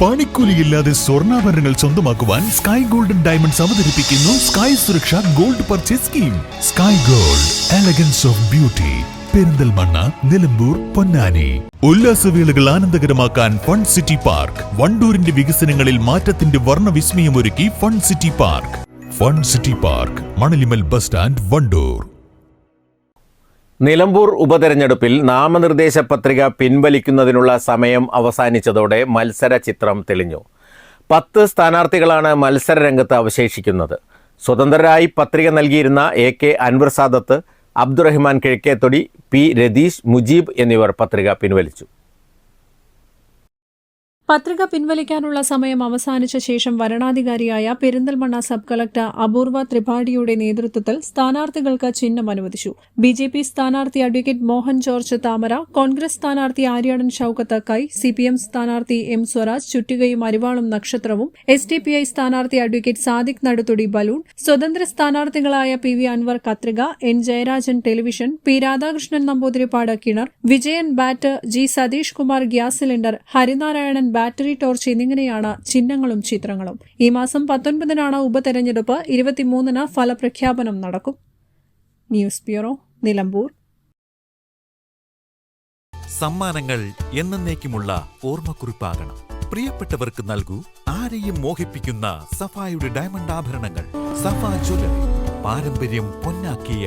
പണിക്കൂലിയില്ലാതെ സ്വർണാഭരണങ്ങൾ സ്വന്തമാക്കുവാൻ sky golden diamonds അവതരിപ്പിക്കുന്നു സ്കൈ സുരക്ഷ gold purchase scheme sky gold elegance of beauty Perinthalmanna Nilambur Ponnani. ഉല്ലാസവേളകൾ ആനന്ദകരമാക്കാൻ ഫൺ സിറ്റി പാർക്ക് വണ്ടൂരിന്റെ വികസനങ്ങളിൽ മാറ്റത്തിന്റെ വർണവിസ്മയം ഒരുക്കി fun city park fun city park Manalimal bus stand Wandoor. Nilambur ഉപതെരഞ്ഞെടുപ്പിൽ നാമനിർദ്ദേശ പത്രിക പിൻവലിക്കുന്നതിനുള്ള സമയം അവസാനിച്ചതോടെ മത്സര ചിത്രം തെളിഞ്ഞു. പത്ത് സ്ഥാനാർത്ഥികളാണ് മത്സര രംഗത്ത് അവശേഷിക്കുന്നത്. സ്വതന്ത്രരായി പത്രിക നൽകിയിരുന്ന A K Anwar Sadath Abdurahman Kizhakkethodi P Ratheesh Mujeeb എന്നിവർ പത്രിക പിൻവലിച്ചു. പത്രിക പിൻവലിക്കാനുള്ള സമയം അവസാനിച്ച ശേഷം വരണാധികാരിയായ പെരിന്തൽമണ്ണ സബ് കളക്ടർ അപൂർവ ത്രിപാഠിയുടെ നേതൃത്വത്തിൽ സ്ഥാനാർത്ഥികൾക്ക് ചിഹ്നം അനുവദിച്ചു. ബി ജെ പി സ്ഥാനാർത്ഥി അഡ്വക്കേറ്റ് മോഹൻ ജോർജ് താമര കോൺഗ്രസ് സ്ഥാനാർത്ഥി ആര്യാടൻ ഷൌക്കത്ത് കൈ സി പി എം സ്ഥാനാർത്ഥി എം സ്വരാജ് ചുറ്റികയും അരിവാളും നക്ഷത്രവും എസ് ഡി പി ഐ സ്ഥാനാർത്ഥി അഡ്വക്കേറ്റ് സാദിഖ് നടുത്തുടി ബലൂൺ സ്വതന്ത്ര സ്ഥാനാർത്ഥികളായ പി വി അൻവർ കത്രിക N Jayarajan television P Radhakrishnan Namboothiripad കിണർ Vijayan bat G Satheesh Kumar gas cylinder Harinarayanan battery torch എന്നിങ്ങനെയാണ് ചിഹ്നങ്ങളും ചിത്രങ്ങളും. ഈ മാസം പത്തൊൻപതിനാണ് ഉപതെരഞ്ഞെടുപ്പ് ഇരുപത്തിമൂന്നിന് ഫലപ്രഖ്യാപനം നടക്കും. News bureau Nilambur. സമ്മാനങ്ങൾ എന്നേക്കുമുള്ള ഓർമ്മക്കുറിപ്പാകണം. പ്രിയപ്പെട്ടവർക്ക് നൽകൂ ആരെയും മോഹിപ്പിക്കുന്ന സഫായുടെ ഡയമണ്ട് ആഭരണങ്ങൾ. സഫ ജ്വല്ലറി പാരമ്പര്യം പൊന്നാക്കിയ